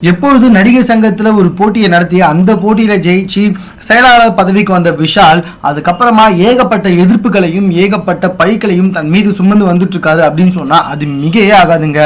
எப்பொழுது நடிகர் சங்கத்தில் ஒரு போட்டியை நடத்தி அந்த போட்டியில் ஜெயிச்சு செயலாளர் பதவிக்கு வந்த விஷால் அதுக்கப்புறமா ஏகப்பட்ட எதிர்ப்புகளையும் ஏகப்பட்ட பழிகளையும் தன் மீது சுமந்து வந்துட்டு இருக்காரு அப்படின்னு சொன்னா அது மிகையே ஆகாதுங்க.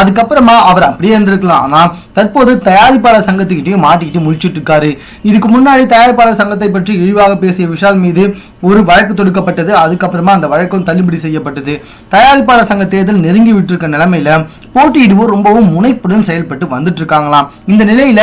அதுக்கப்புறமா அவர் அப்படியே இருந்திருக்கலாம். ஆனா தற்போது தயாரிப்பாளர் சங்கத்துக்கிட்டையும் மாட்டிக்கிட்டு முடிச்சுட்டு இருக்காரு இதுக்கு முன்னாடி தயாரிப்பாளர் சங்கத்தை பற்றி இழிவாக பேசிய விஷால் மீது ஒரு வழக்கு தொடுக்கப்பட்டது. அதுக்கப்புறமா அந்த வழக்கம் தள்ளுபடி செய்யப்பட்டது. தயாரிப்பாளர் சங்க தேர்தல் நெருங்கி விட்டிருக்க நிலைமையில போட்டியிடுவோர் ரொம்பவும் முனைப்புடன் செயல்பட்டு வந்துட்டு இருக்காங்களாம் இந்த நிலையில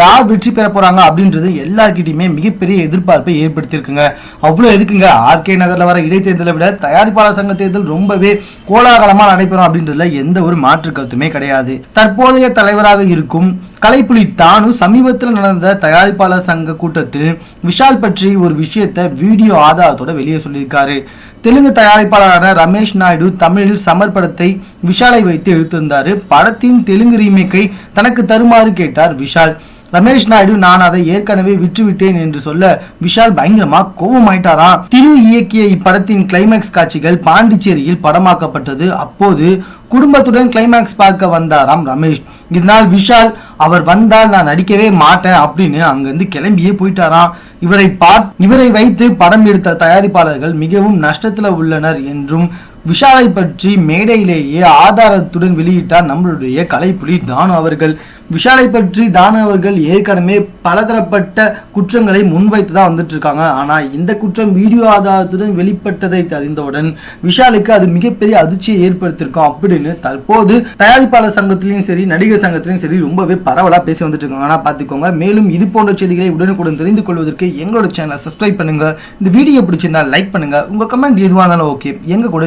யார் வெற்றி பெற போறாங்க அப்படின்றது எல்லார்கிட்டயுமே மிகப்பெரிய எதிர்பார்ப்பை ஏற்படுத்தியிருக்குங்க. அவ்வளோ எதுக்குங்க? ஆர்கே நகரில் வர இடைத்தேர்தலை விட தயாரிப்பாளர் சங்க தேர்தல் ரொம்பவே கோலாகலமாக நடைபெறும் அப்படின்றதுல எந்த ஒரு மாற்று கருத்துமே கிடையாது. தற்போதைய தலைவராக இருக்கும் கலைப்புலி தானு சமீபத்தில் நடந்த தயாரிப்பாளர் சங்க கூட்டத்தில் விஷால் பற்றி ஒரு விஷயத்தை வீடியோ ஆதாரத்தோட வெளியே சொல்லியிருக்காரு. தெலுங்கு தயாரிப்பாளரான ரமேஷ் நாயுடு தமிழில் சமர் படத்தை விஷாலை வைத்து எடுத்திருந்தாரு. படத்தின் தெலுங்கு ரீமேக்கை தனக்கு தருமாறு கேட்டார் விஷால். ரமேஷ் நாயுடு நான் அதை ஏற்கனவே விற்றுவிட்டேன் என்று சொல்ல விஷால் பயங்கரமா கோபமாயிட்டாரா? திரு இயக்கிய இப்படத்தின் கிளைமேக்ஸ் காட்சிகள் பாண்டிச்சேரியில் படமாக்கப்பட்டது. அப்போது குடும்பத்துடன் கிளைமேக்ஸ் பார்க்க வந்தாராம் ரமேஷ். இதனால் விஷால் அவர் வந்தால் நான் நடிக்கவே மாட்டேன் அப்படின்னு அங்கிருந்து கிளம்பியே போயிட்டாராம் இவரை பார் இவரை வைத்து படம் எடுத்த தயாரிப்பாளர்கள் மிகவும் நஷ்டத்துல உள்ளனர் என்றும் விஷாலை பற்றி மேடையிலேயே ஆதாரத்துடன் வெளியிட்டார் நம்மளுடைய கலைப்புலி தானு அவர்கள். விஷாலை பற்றி தானு அவர்கள் ஏற்கனவே பலதரப்பட்ட குற்றங்களை முன்வைத்து தான் வந்துட்டு இருக்காங்க ஆனால் இந்த குற்றம் வீடியோ ஆதாரத்துடன் வெளிப்பட்டதை அறிந்தவுடன் விஷாலுக்கு அது மிகப்பெரிய அதிர்ச்சியை ஏற்படுத்தியிருக்கோம். அப்படின்னு தற்போது தயாரிப்பாளர் சங்கத்திலையும் சரி நடிகர் சங்கத்திலையும் சரி ரொம்பவே பரவலாக பேசி வந்துட்டு இருக்காங்க ஆனால் பார்த்துக்கோங்க மேலும் இது போன்ற செய்திகளை உடனுக்குடன் தெரிந்து கொள்வதற்கு எங்களோட சேனலை சப்ஸ்கிரைப் பண்ணுங்க. இந்த வீடியோ பிடிச்சிருந்தா லைக் பண்ணுங்க. உங்க கமெண்ட் எதுவாக இருந்தாலும் ஓகே எங்க கூட